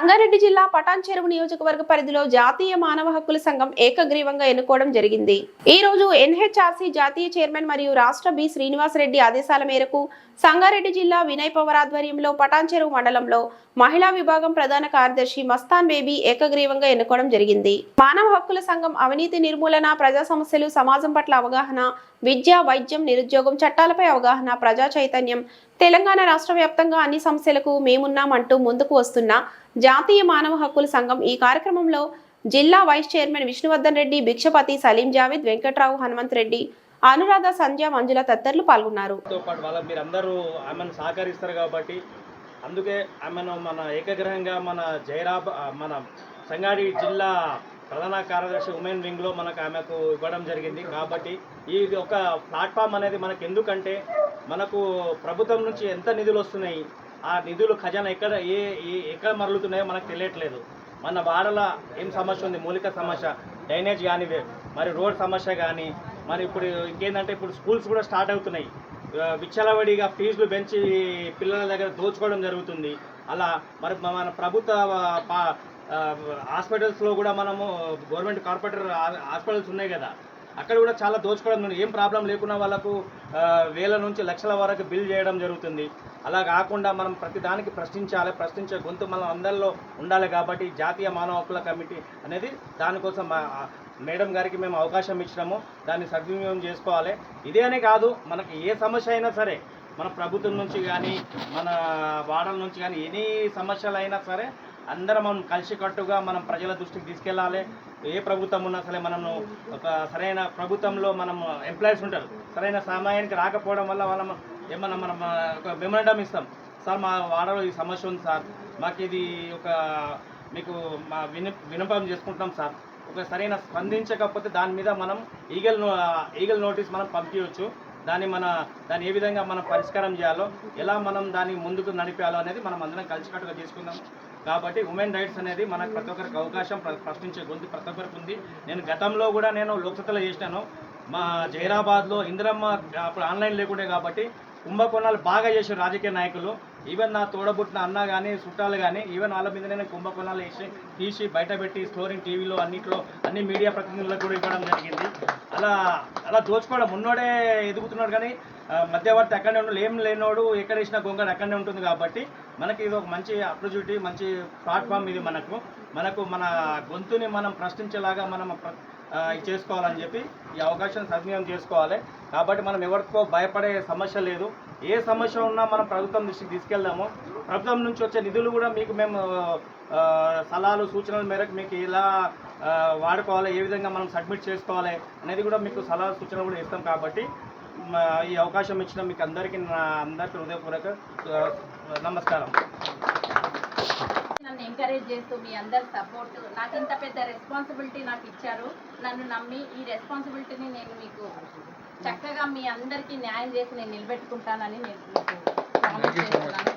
సంగారెడ్డి జిల్లా పటాన్ చెరువు నియోజకవర్గ పరిధిలో జాతీయ మానవ హక్కుల సంఘం ఏకగ్రీవంగా ఎన్నుకోవడం జరిగింది. ఈ రోజు ఎన్హెచ్ఆర్సీ జాతీయ చైర్మన్ మరియు రాష్ట్ర బి శ్రీనివాసరెడ్డి ఆదేశాల మేరకు సంగారెడ్డి జిల్లా వినయ్ పవర్ ఆధ్వర్యంలో పటాన్ చెరువు మండలంలో మహిళా విభాగం ప్రధాన కార్యదర్శి మస్తాన్ బేబీ ఏకగ్రీవంగా ఎన్నుకోవడం జరిగింది. మానవ హక్కుల సంఘం అవినీతి నిర్మూలన ప్రజా సమస్యలు సమాజం పట్ల అవగాహన విద్య వైద్యం నిరుద్యోగం చట్టాలపై అవగాహన ప్రజా చైతన్యం తెలంగాణ రాష్ట్ర వ్యాప్తంగా అన్ని సమస్యలకు మేమున్నామంటూ ముందుకు వస్తున్న జాతీయ మానవ హక్కుల సంఘం ఈ కార్యక్రమంలో జిల్లా వైస్ చైర్మన్ విష్ణువర్ధన్ రెడ్డి భిక్షపతి సలీం జావేద్ వెంకట్రావు హనుమంత్ రెడ్డి అనురాధ సంధ్య మంజుల తదితరులు పాల్గొన్నారు. మీరందరూ ఆమెను సహకరిస్తారు కాబట్టి అందుకే ఆమెను మన ఏకగ్రహంగా మన జైరాబ్ మన సంగారెడ్డి జిల్లా ప్రధాన కార్యదర్శి ఉమెన్ వింగ్లో మనకు ఆమెకు ఇవ్వడం జరిగింది. కాబట్టి ఇది ఒక ప్లాట్ఫామ్ అనేది మనకు ఎందుకంటే మనకు ప్రభుత్వం నుంచి ఎంత నిధులు వస్తున్నాయి ఆ నిధులు ఖజానా ఎక్కడ ఏ ఎక్కడ మరలుతున్నాయో మనకు తెలియట్లేదు. మన వాడల ఏం సమస్య ఉంది? మూలిక సమస్య డ్రైనేజ్ కానీ మరి రోడ్ సమస్య కానీ మరి ఇప్పుడు ఇంకేంటంటే ఇప్పుడు స్కూల్స్ కూడా స్టార్ట్ అవుతున్నాయి. విచ్చలవడిగా ఫీజులు పెంచి పిల్లల దగ్గర దోచుకోవడం జరుగుతుంది. అలా మరి మన ప్రభుత్వ పా- హాస్పిటల్స్లో కూడా మనము గవర్నమెంట్ కార్పొరేటర్ హాస్పిటల్స్ ఉన్నాయి కదా. అక్కడ కూడా చాలా దోచుకోవడం ఉంది. ఏం ప్రాబ్లం లేకున్నా వాళ్ళకు వేల నుంచి లక్షల వరకు బిల్ చేయడం జరుగుతుంది. అలా కాకుండా మనం ప్రతి దానికి ప్రశ్నించాలి. ప్రశ్నించే గొంతు మనం అందరిలో ఉండాలి కాబట్టి జాతీయ మానవ హక్కుల కమిటీ అనేది దానికోసం మేడం గారికి మేము అవకాశం ఇచ్చినాము. దాన్ని సద్వినియోగం చేసుకోవాలి. ఇదే అనే కాదు మనకి ఏ సమస్య అయినా సరే మన ప్రభుత్వం నుంచి కానీ మన వాడల నుంచి కానీ ఎనీ సమస్యలు అయినా సరే అందరం మనం కలిసికట్టుగా మనం ప్రజల దృష్టికి తీసుకెళ్ళాలి. ఏ ప్రభుత్వం ఉన్నా సరే మనము ఒక సరైన ప్రభుత్వంలో మనం ఎంప్లాయీస్ ఉంటారు. సరైన సమయానికి రాకపోవడం వల్ల వాళ్ళ ఏమన్నా మనం ఒక మెమోరండం ఇస్తాం. సార్ మా వాడలో ఈ సమస్య ఉంది సార్. మాకు ఇది ఒక మీకు మా విని వినపం చేసుకుంటున్నాం సార్. ఒక సరైన స్పందించకపోతే దాని మీద మనం ఈగల్ నో- ఈగల్ నోటీస్ మనం పంపించవచ్చు. దాన్ని మన దాన్ని ఏ విధంగా మనం పరిష్కారం చేయాలో ఎలా మనం దాన్ని ముందుకు నడిపేయాలో అనేది మనం అందరం కలిసికట్టుగా తీసుకుందాం. కాబట్టి ఉమెన్ రైట్స్ అనేది మనకు ప్రతి ఒక్కరికి అవకాశం ప్ర- ప్రశ్నించే గొంతు ప్రతి ఒక్కరికి ఉంది. నేను గతంలో కూడా నేను లోక్సభలో చేసినాను. మా జైరాబాద్లో ఇందిరమ్మ అప్పుడు ఆన్లైన్ లేకుండే కాబట్టి కుంభకోణాలు బాగా చేశారు రాజకీయ నాయకులు. ఈవెన్ నా తోడబుట్టిన అన్న కానీ చుట్టాలు కానీ ఈవెన్ వాళ్ళ మీద నేను కుంభకోణాలు వేసి తీసి బయట పెట్టి స్టోరింగ్ టీవీలో అన్నిట్లో అన్ని మీడియా ప్రతినిధులకు కూడా ఇవ్వడం జరిగింది. అలా అలా దోచుకోవడం ఉన్నోడే ఎదుగుతున్నాడు కానీ మధ్యవర్తి అక్కడనే ఉండు ఏం లేనోడు ఎక్కడ వేసిన గొంగడు అక్కడనే ఉంటుంది కాబట్టి మనకి ఇది ఒక మంచి ఆపర్చునిటీ మంచి ప్లాట్ఫామ్ ఇది మనకు. మనకు మన గొంతుని మనం ప్రశ్నించేలాగా మనం చేసుకోవాలని చెప్పి ఈ అవకాశం సద్వినియోగం చేసుకోవాలి. కాబట్టి మనం ఎవరికో భయపడే సమస్య లేదు. ఏ సమస్య ఉన్నా మనం ప్రభుత్వం దృష్టికి తీసుకెళ్దాము. ప్రభుత్వం నుంచి వచ్చే నిధులు కూడా మీకు మేము సలహాలు సూచనల మేరకు మీకు ఎలా వాడుకోవాలి ఏ విధంగా మనం సబ్మిట్ చేసుకోవాలి అనేది కూడా మీకు సలహా సూచనలు కూడా ఇస్తాం కాబట్టి ఈ అవకాశం ఇచ్చిన మీకు అందరికీ నా అందరికీ హృదయపూర్వక నమస్కారం. నన్ను ఎంకరేజ్ చేస్తూ మీ అందరి సపోర్ట్ నాకు ఇంత పెద్ద రెస్పాన్సిబిలిటీ నాకు ఇచ్చారు. నన్ను నమ్మి ఈ రెస్పాన్సిబిలిటీని నేను మీకు చక్కగా మీ అందరికీ న్యాయం చేసి నేను నిలబెట్టుకుంటానని నేను మీకు ప్రామిస్ చేస్తున్నాను.